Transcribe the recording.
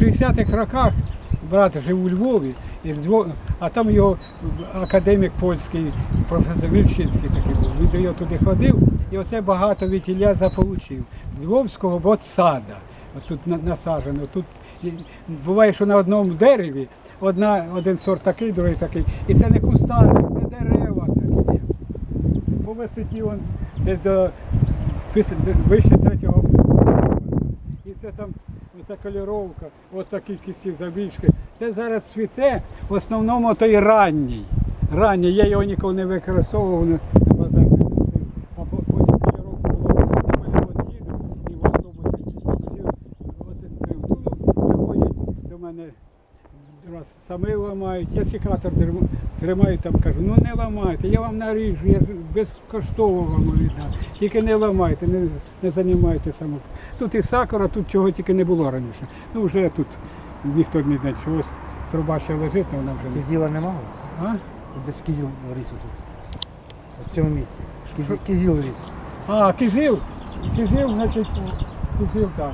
60-х роках брат жив у Львові, і а там його академік польський, професор Вільчинський такий був. Він до його туди ходив, і оце багато від Ілля заполучив. Львовського от сада. Тут насаджено. Тут буває, що на одному дереві одна, один сорт такий, другий такий. І це не кустарник, це дерева такі. По висоті он десь до- вище третього. Оця кольоровка, от такі кисті завішки. Це зараз цвіте, в основному той ранній. Ранній, я його ніколи не використовував, на, базар. А по- потім кольоровку їду і в автобусі. Приходять до мене раз самі ламають, я секатор тримаю там, кажу, ну не ламайте, я вам наріжу, я безкоштовно вам віддам. Тільки не ламайте, не, не займайте само. Тут і сакура, тут чого тільки не було раніше. Ну вже тут ніхто не знає чогось. Труба ще лежить, але вона вже не. Кизіла нема у вас? А? От Десь кизіл ріс тут. В цьому місці. Кизіл, кизіл ріс. А, кизил. Кизил, значить, кизил так.